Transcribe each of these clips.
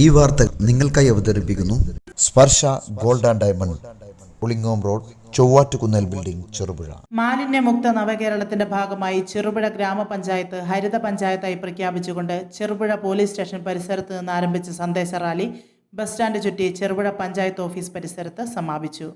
ഈ വാർത്ത നിങ്ങൾക്കായി അവതരിപ്പിക്കുന്നു. Sparsha gold and diamond Pulingome road Chovvattukunnal building Cherupuzha. മാലിന്യമുക്ത നവകേരളത്തിന്റെ ഭാഗമായി ചെറുപുഴ ഗ്രാമപഞ്ചായത്ത് ഹരിത പഞ്ചായത്തായി പ്രഖ്യാപിച്ചുകൊണ്ട് ചെറുപുഴ പോലീസ് സ്റ്റേഷൻ പരിസരത്ത് നിന്ന് ആരംഭിച്ച സന്ദേശ റാലി ബസ് സ്റ്റാൻഡ് ചുറ്റി ചെറുപുഴ പഞ്ചായത്ത് ഓഫീസ് പരിസരത്ത് സമാപിച്ചു.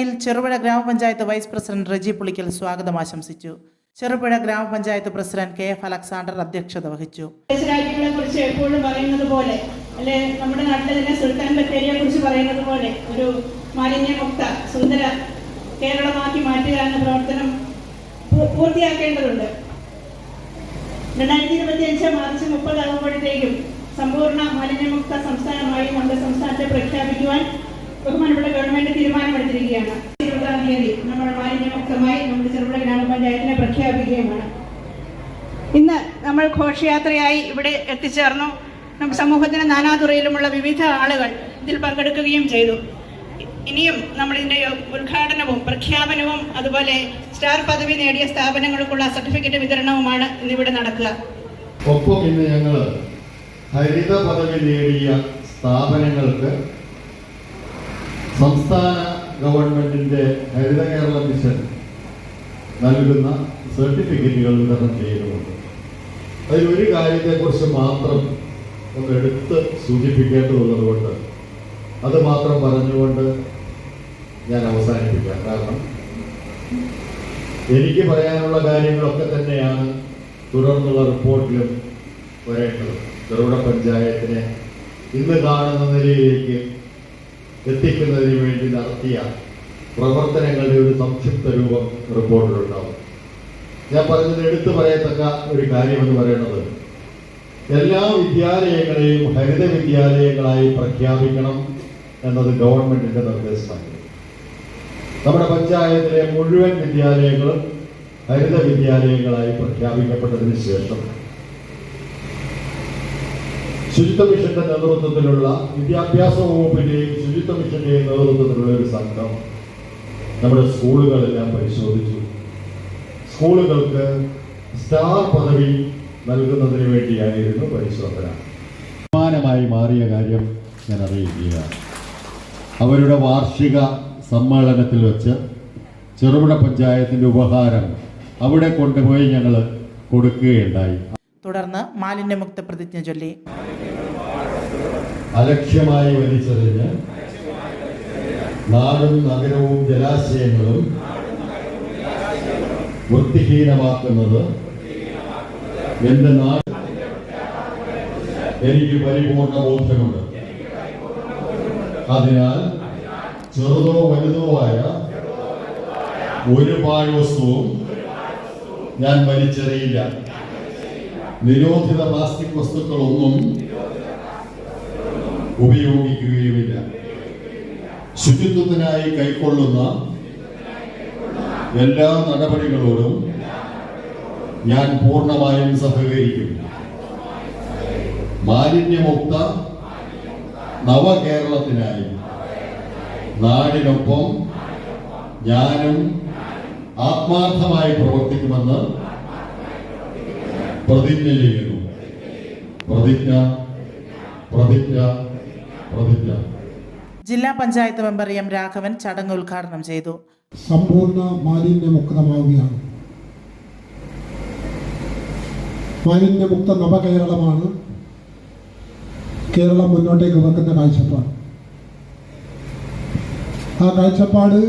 ചടങ്ങിൽ ചെറുപുഴ ഗ്രാമപഞ്ചായത്ത് വൈസ് പ്രസിഡന്റ് റെജി പുളിക്കൽ സ്വാഗതം ആശംസിച്ചു. ചെറുപുഴ ഗ്രാമപഞ്ചായത്ത് പ്രസിഡന്റ് കെ എഫ് അലക്സാണ്ടർ അധ്യക്ഷത വഹിച്ചു. രാജ്യങ്ങളെ കുറിച്ച് എപ്പോഴും പറയുന്നത് പോലെ അല്ലെ നമ്മുടെ നാട്ടിലെ സുൽത്താൻ ബത്തേരിയെ കുറിച്ച് പറയുന്നത് പോലെ ഒരു മാലിന്യമുക്ത സുന്ദര കേരളമാക്കി മാറ്റുക എന്ന പ്രവർത്തനം പൂർത്തിയാക്കേണ്ടതുണ്ട്. രണ്ടായിരത്തി ഇരുപത്തി അഞ്ച് മാർച്ച് മുപ്പതാകുമ്പോഴത്തേക്കും സമ്പൂർണ മാലിന്യമുക്ത സംസ്ഥാനമായി നമ്മുടെ സംസ്ഥാനത്തെ പ്രഖ്യാപിക്കുവാൻ ബഹുമാനപ്പെട്ട ഗവൺമെന്റ് തീരുമാനമെടുത്തിരിക്കുകയാണ്. ഇരുപതാം തീയതി നമ്മൾ മാലിന്യമുക്തമായി നമ്മുടെ ചെറുപുഴ ഗ്രാമപഞ്ചായത്തിനെ പ്രഖ്യാപിക്കുകയുമാണ്. ഇന്ന് നമ്മൾ ഘോഷയാത്രയായി ഇവിടെ എത്തിച്ചേർന്നു. നമ്മുടെ സമൂഹത്തിന് നാനാതുറയിലുമുള്ള വിവിധ ആളുകൾ ഇതിൽ പങ്കെടുക്കുകയും ചെയ്തു. ഇനിയും നമ്മളിതിന്റെ ഉദ്ഘാടനവും പ്രഖ്യാപനവും അതുപോലെ സ്റ്റാർ പദവി നേടിയ സ്ഥാപനങ്ങൾക്കുള്ള സർട്ടിഫിക്കറ്റ് വിതരണവുമാണ് ഇന്നിവിടെ നടക്കുക. ഒപ്പം ഇന്ന് ഞങ്ങൾ ഹരിത പദവി നേടിയ സ്ഥാപനങ്ങൾക്ക് സംസ്ഥാന ഗവൺമെന്റിന്റെ ഹരിത കേരള മിഷൻ നൽകുന്ന സർട്ടിഫിക്കറ്റുകൾ വിതരണം ചെയ്യുന്നുണ്ട്. അതിൽ ഒരു കാര്യത്തെക്കുറിച്ച് മാത്രം ഒന്ന് എടുത്ത് സൂചിപ്പിക്കേണ്ടതുള്ളത് കൊണ്ട് അത് മാത്രം പറഞ്ഞുകൊണ്ട് ഞാൻ അവസാനിപ്പിക്കാം. കാരണം എനിക്ക് പറയാനുള്ള കാര്യങ്ങളൊക്കെ തന്നെയാണ് തുടർന്നുള്ള റിപ്പോർട്ടിലും വരേണ്ടത്. ചെറുപുഴ പഞ്ചായത്തിനെ ഇന്ന് കാണുന്ന നിലയിലേക്ക് എത്തിക്കുന്നതിന് വേണ്ടി നടത്തിയ പ്രവർത്തനങ്ങളുടെ ഒരു സംക്ഷിപ്ത രൂപം റിപ്പോർട്ടിലുണ്ടാവും ഞാൻ പറഞ്ഞത് എടുത്തു പറയത്തക്ക ഒരു കാര്യം എന്ന് പറയുന്നത് എല്ലാ വിദ്യാലയങ്ങളെയും ഹരിത വിദ്യാലയങ്ങളായി പ്രഖ്യാപിക്കണം എന്നത് ഗവൺമെന്റിന്റെ നിർദ്ദേശമാണ്. നമ്മുടെ പഞ്ചായത്തിലെ മുഴുവൻ വിദ്യാലയങ്ങളും ഹരിത വിദ്യാലയങ്ങളായി പ്രഖ്യാപിക്കപ്പെട്ടതിന് ശേഷം ശുചിത്വ മിഷന്റെ നേതൃത്വത്തിലുള്ള വിദ്യാഭ്യാസ വകുപ്പിന്റെയും ശുചിത്വ മിഷന്റെയും നേതൃത്വത്തിലുള്ള ഒരു സംഘം നമ്മുടെ സ്കൂളുകളെല്ലാം പരിശോധിച്ചു. സ്കൂളുകൾക്ക് സ്റ്റാർ പദവി നൽകുന്നതിന് വേണ്ടിയായിരുന്നു പരിശോധന. സമാനമായി മാറിയ കാര്യം ഞാൻ അറിയിക്കുകയാണ്. അവരുടെ വാർഷിക സമ്മേളനത്തിൽ വെച്ച് ചെറുപുഴ പഞ്ചായത്തിന്റെ ഉപഹാരം അവിടെ കൊണ്ടുപോയി ഞങ്ങൾ കൊടുക്കുകയുണ്ടായി. തുടർന്ന് മാലിന്യമുക്ത പ്രതിജ്ഞ ചൊല്ലി. അലക്ഷ്യമായി വലിച്ചെറിഞ്ഞ് നാടും നഗരവും ജലാശയങ്ങളും വൃത്തിഹീനമാക്കുന്നത് എന്റെ നാട് എനിക്ക് പരിപൂർണ ബോധ്യമുണ്ട് അതിനാൽ ചെറുതോ വലുതോ ആയ ഒരു പാഴ്വസ്തുവും ഞാൻ വലിച്ചെറിയില്ല. നിരോധിത പ്ലാസ്റ്റിക് വസ്തുക്കളൊന്നും ഉപയോഗിക്കുകയുമില്ല. ശുചിത്വത്തിനായി കൈക്കൊള്ളുന്ന എല്ലാ നടപടികളോടും ഞാൻ പൂർണമായും സഹകരിക്കും. മാലിന്യമുക്ത നവകേരളത്തിനായി നാടിനൊപ്പം ഞാനും ആത്മാർത്ഥമായി പ്രവർത്തിക്കുമെന്ന് പ്രതിജ്ഞ ചെയ്യുന്നു പ്രതിജ്ഞ പ്രതിജ്ഞ പ്രതിജ്ഞ. ജില്ലാ പഞ്ചായത്ത് മെമ്പർ എം രാഘവൻ ചടങ്ങ് ഉദ്ഘാടനം ചെയ്തു. സമ്പൂർണ മാലിന്യമുക്തമാവുകയാണ്. മാലിന്യമുക്ത നവകേരളമാണ് കേരളം മുന്നോട്ടേക്ക് വെക്കുന്ന കാഴ്ചപ്പാട്. ആ കാഴ്ചപ്പാട്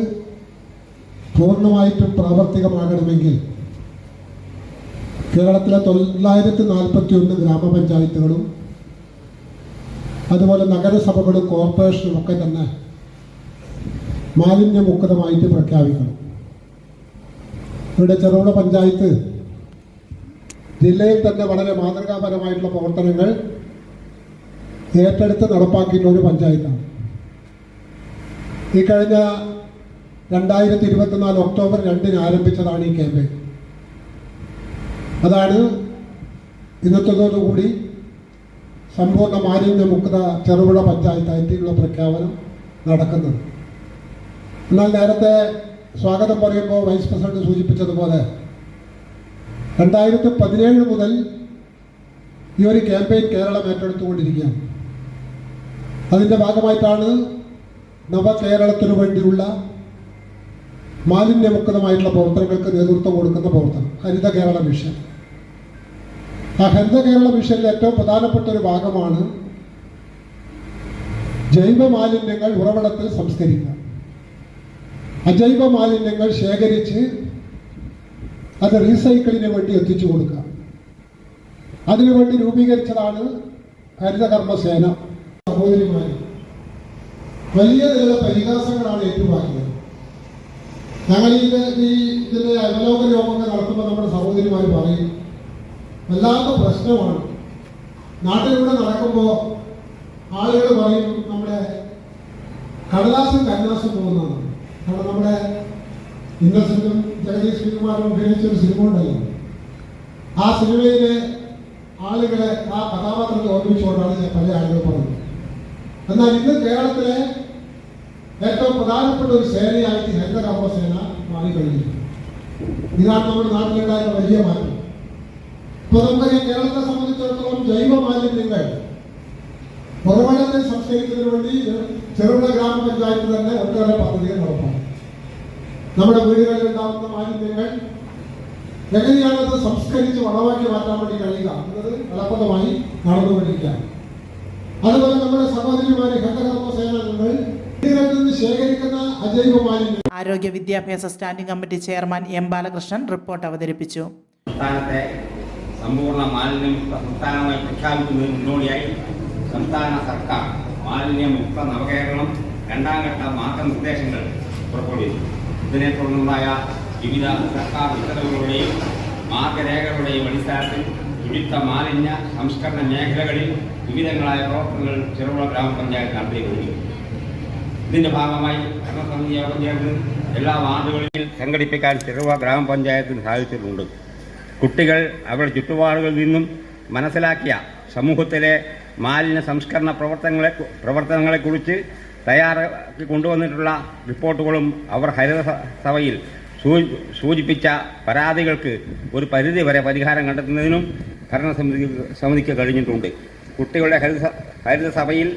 പൂർണമായിട്ടും പ്രാവർത്തികമാകണമെങ്കിൽ കേരളത്തിലെ തൊള്ളായിരത്തി നാൽപ്പത്തി ഒന്ന് ഗ്രാമപഞ്ചായത്തുകളും അതുപോലെ നഗരസഭകളും കോർപ്പറേഷനും ഒക്കെ തന്നെ മാലിന്യമുക്തമായിട്ട് പ്രഖ്യാപിക്കണം. ഇവിടെ ചെറുപുഴ പഞ്ചായത്ത് ജില്ലയിൽ തന്നെ വളരെ മാതൃകാപരമായിട്ടുള്ള പ്രവർത്തനങ്ങൾ ഏറ്റെടുത്ത് നടപ്പാക്കിയിട്ടുള്ള ഒരു പഞ്ചായത്താണ്. ഈ കഴിഞ്ഞ രണ്ടായിരത്തി ഇരുപത്തിനാല് ഒക്ടോബർ രണ്ടിന് ആരംഭിച്ചതാണ് ഈ ക്യാമ്പയിൻ. അതാണ് ഇന്നത്തതോടുകൂടി സമ്പൂർണ മാലിന്യമുക്ത ചെറുപുഴ പഞ്ചായത്തായിട്ടുള്ള പ്രഖ്യാപനം നടക്കുന്നത്. എന്നാൽ നേരത്തെ സ്വാഗതം പറയുമ്പോൾ വൈസ് പ്രസിഡന്റ് സൂചിപ്പിച്ചതുപോലെ രണ്ടായിരത്തി പതിനേഴ് മുതൽ ഈ ഒരു ക്യാമ്പയിൻ കേരളം ഏറ്റെടുത്തുകൊണ്ടിരിക്കുകയാണ്. അതിന്റെ ഭാഗമായിട്ടാണ് നവകേരളത്തിനു വേണ്ടിയുള്ള മാലിന്യമുക്തമായിട്ടുള്ള പ്രവർത്തനങ്ങൾക്ക് നേതൃത്വം കൊടുക്കുന്ന പ്രവർത്തനം ഹരിത കേരള മിഷൻ. ആ ഹരിത കേരള മിഷനിലെ ഏറ്റവും പ്രധാനപ്പെട്ട ഒരു ഭാഗമാണ് ജൈവ മാലിന്യങ്ങൾ ഉറവിടത്തിൽ സംസ്കരിക്കുക. അജൈവ മാലിന്യങ്ങൾ ശേഖരിച്ച് അത് റീസൈക്കിളിന് വേണ്ടി എത്തിച്ചു കൊടുക്കുക. അതിനുവേണ്ടി രൂപീകരിച്ചതാണ് ഹരിതകർമ്മസേന സഹോദരിമാർ വലിയ നില പരിഹാസങ്ങളാണ് ഏറ്റുവാങ്ങിയത്. ഞങ്ങൾ ഈ ഇതിന്റെ അവലോകന യോഗങ്ങൾ നടത്തുമ്പോൾ നമ്മുടെ സഹോദരിമാർ പറയും വല്ലാത്ത പ്രശ്നമാണ്. നാട്ടിലൂടെ നടക്കുമ്പോൾ ആളുകൾ പറയും നമ്മുടെ കടലാസും കടലാസും പോകുന്നതാണ്. കാരണം നമ്മുടെ ഇന്ദ്രസിംഗും ജഗദീഷ് ശ്രീകുമാരും ഒരു സിനിമ ഉണ്ടല്ലോ. ആ സിനിമയിലെ ആളുകളെ ആ കഥാപാത്രത്തെ ഓർമ്മിച്ചുകൊണ്ടാണ് ഞാൻ പല ആളുകൾ പറഞ്ഞത്. എന്നാൽ ഇന്ന് കേരളത്തിലെ ഏറ്റവും പ്രധാനപ്പെട്ട ഒരു സേനയായിട്ട് ഹരിതകർമ്മ സേന മാറിക്കഴിഞ്ഞു. ഇതാണ് നമ്മുടെ നാട്ടിലുണ്ടായ വലിയ മാറ്റം. ഇപ്പൊ നമുക്കറിയാം കേരളത്തെ സംബന്ധിച്ചിടത്തോളം ജൈവ മാലിന്യങ്ങൾ. ഉറവിടത്തെ സംസ്കരിക്കുന്നതിന് വേണ്ടി ചെറുപുഴ ഗ്രാമപഞ്ചായത്ത് തന്നെ ഒട്ടേറെ പദ്ധതികൾ നടപ്പാണ് നമ്മുടെ വീടുകളിൽ ഉണ്ടാകുന്ന മാലിന്യങ്ങൾ എങ്ങനെയാണ് അത് സംസ്കരിച്ച് വളമാക്കി മാറ്റാൻ വേണ്ടി കഴിയുക? എന്നത് ഫലപ്രദമായി നടന്നുകൊണ്ടിരിക്കുകയാണ്. അതുപോലെ നമ്മുടെ സഹോദരിമാരെ ഹരിതകർമ്മ സേനാംഗങ്ങൾ ശേഖരിക്കുന്ന അജൈവ മാലിന്യം ആരോഗ്യ വിദ്യാഭ്യാസ standing committee chairman M Balakrishnan report അവതരിപ്പിച്ചു. സമ്പൂർണ മാലിന്യമുക്ത സംസ്ഥാനമായി പ്രഖ്യാപിക്കുന്നതിന് മുന്നോടിയായി സംസ്ഥാന സർക്കാർ മാലിന്യമുക്ത നവകേരളം രണ്ടാം ഘട്ട മാർഗനിർദ്ദേശങ്ങൾ പുറപ്പെടുവിച്ചു. ഇതിനെ തുടർന്നുണ്ടായ വിവിധ സർക്കാർ ഉത്തരവുകളുടെയും മാർഗരേഖകളുടെയും അടിസ്ഥാനത്തിൽ വിവിധ മാലിന്യ സംസ്കരണ മേഖലകളിൽ വിവിധങ്ങളായ പ്രവർത്തനങ്ങൾ ചെറുപുഴ ഗ്രാമപഞ്ചായത്ത് നടത്തിയിരുന്നു. ഇതിന്റെ ഭാഗമായി ഭരണസമിതി യോഗം ചേർന്ന് എല്ലാ വാർഡുകളിൽ സംഘടിപ്പിക്കാൻ ചെറുവ ഗ്രാമപഞ്ചായത്തിന് സാധിച്ചിട്ടുണ്ട്. കുട്ടികൾ അവരുടെ ചുറ്റുപാടുകളിൽ നിന്നും മനസ്സിലാക്കിയ സമൂഹത്തിലെ മാലിന്യ സംസ്കരണ പ്രവർത്തനങ്ങളെ പ്രവർത്തനങ്ങളെക്കുറിച്ച് തയ്യാറാക്കി കൊണ്ടുവന്നിട്ടുള്ള റിപ്പോർട്ടുകളും അവർ ഹരിത സഭയിൽ സൂചിപ്പിച്ച പരാതികൾക്ക് ഒരു പരിധി വരെ പരിഹാരം കണ്ടെത്തുന്നതിനും ഭരണസമിതി സമിതിക്ക് കഴിഞ്ഞിട്ടുണ്ട്. കുട്ടികളുടെ ഹരിത ഹരിത സഭയിൽ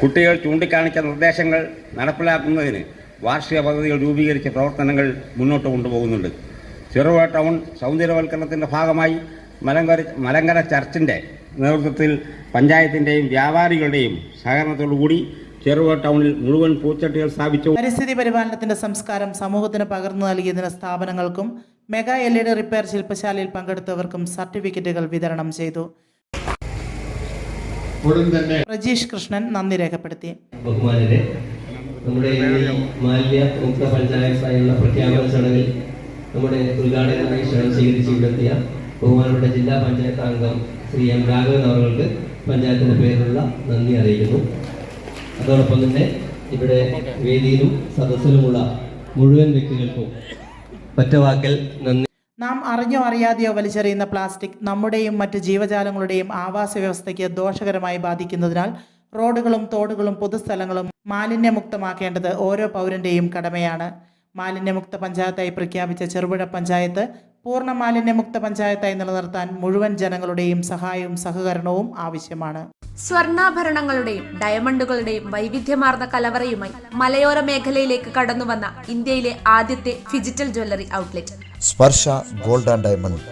കുട്ടികൾ ചൂണ്ടിക്കാണിച്ച നിർദ്ദേശങ്ങൾ നടപ്പിലാക്കുന്നതിന് വാർഷിക പദ്ധതികൾ രൂപീകരിച്ച പ്രവർത്തനങ്ങൾ മുന്നോട്ട് കൊണ്ടുപോകുന്നുണ്ട്. ചെറുപുഴ ടൗൺ സൗന്ദര്യവൽക്കരണത്തിന്റെ ഭാഗമായി മലങ്കര മലങ്കര ചർച്ചിന്റെ നേതൃത്വത്തിൽ പഞ്ചായത്തിന്റെയും വ്യാപാരികളുടെയും സഹകരണത്തോടുകൂടി ചെറുവ ടൗണിൽ മുഴുവൻ പൂച്ചട്ടികൾ സ്ഥാപിച്ചു. പരിസ്ഥിതി പരിപാലനത്തിന്റെ സംസ്കാരം സമൂഹത്തിന് പകർന്നു നൽകിയതിന് സ്ഥാപനങ്ങൾക്കും mega L E D repair ശില്പശാലയിൽ പങ്കെടുത്തവർക്കും സർട്ടിഫിക്കറ്റുകൾ വിതരണം ചെയ്തു. പ്രജീഷ് കൃഷ്ണൻ നന്ദി രേഖപ്പെടുത്തി. ബഹുമാനരെ നമ്മുടെ ഈ മാലിന്യ മുക്ത പഞ്ചായത്തായുള്ള പ്രഖ്യാപന ചടങ്ങിൽ നമ്മുടെ ഉദ്ഘാടകനായി ക്ഷണം സ്വീകരിച്ച് ഇവിടെത്തിയ ബഹുമാനപ്പെട്ട ജില്ലാ പഞ്ചായത്ത് അംഗം ശ്രീ എം രാഘവൻ അവർക്ക് പഞ്ചായത്തിന്റെ പേരിലുള്ള നന്ദി അറിയിക്കുന്നു. അതോടൊപ്പം തന്നെ ഇവിടെ വേദിയിലും സദസ്സിലുമുള്ള മുഴുവൻ വ്യക്തികൾക്കും ഒറ്റവാക്കൽ നന്ദി. നാം അറിഞ്ഞോ അറിയാതെയോ വലിച്ചെറിയുന്ന പ്ലാസ്റ്റിക് നമ്മുടെയും മറ്റ് ജീവജാലങ്ങളുടെയും ആവാസ വ്യവസ്ഥയ്ക്ക് ദോഷകരമായി ബാധിക്കുന്നതിനാൽ റോഡുകളും തോടുകളും പൊതുസ്ഥലങ്ങളും മാലിന്യമുക്തമാക്കേണ്ടത് ഓരോ പൗരന്റെയും കടമയാണ്. മാലിന്യമുക്ത പഞ്ചായത്തായി പ്രഖ്യാപിച്ച ചെറുപുഴ പഞ്ചായത്ത് പൂർണ മാലിന്യമുക്ത പഞ്ചായത്തായി നിലനിർത്താൻ മുഴുവൻ ജനങ്ങളുടെയും സഹായവും സഹകരണവും ആവശ്യമാണ്. സ്വർണാഭരണങ്ങളുടെയും ഡയമണ്ടുകളുടെയും വൈവിധ്യമാർന്ന കലവറയുമായി മലയോര മേഖലയിലേക്ക് കടന്നുവന്ന ഇന്ത്യയിലെ ആദ്യത്തെ phygital jewellery outlet. Sparsha gold and diamond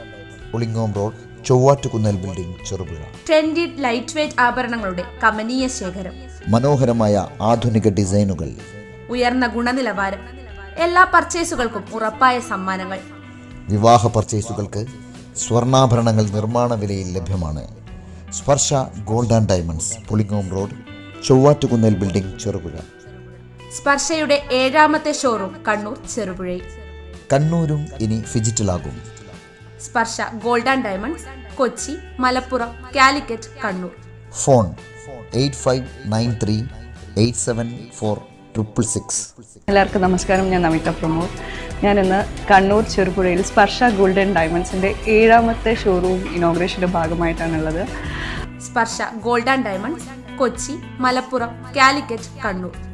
Pulingome road Chovvattukunnal building Cherupuzha. Trendy light weight ആഭരണങ്ങളുടെ കമനീയ ശേഖരം. മനോഹരമായ ആധുനിക ഡിസൈനുകൾ. ഉയർന്ന ഗുണനിലവാരം എല്ലാ പർച്ചേസുകൾക്കും ഉറപ്പായ സമ്മാനങ്ങൾ. വിവാഹ പർച്ചേസുകൾക്ക് സ്വർണാഭരണങ്ങൾ നിർമ്മാണ വിലയിൽ ലഭ്യമാണ്. Sparsha gold and diamonds Pulingome road Chovvattukunnal building Cherupuzha. സ്പർശയുടെ ഏഴാമത്തെ ഷോറൂം കണ്ണൂർ ചെറുപുഴ കണ്ണൂരും ഇനി ഫിജിറ്റലാകും Sparsha gold and diamonds Kochi Malappuram Calicut Kannur. Phone eight five nine three eight seven four triple six എല്ലാവർക്കും നമസ്കാരം. ഞാൻ നമിത പ്രമോദ്. ഞാനിന്ന് ഇന്ന് കണ്ണൂർ ചെറുപുഴയിൽ സ്പർശ ഗോൾഡൻ ഡയമണ്ട്സിന്റെ ഏഴാമത്തെ ഷോറൂം ഇനോഗ്രേഷന്റെ ഭാഗമായിട്ടാണുള്ളത്. Sparsha gold and diamonds Kochi Malappuram Calicut Kannur.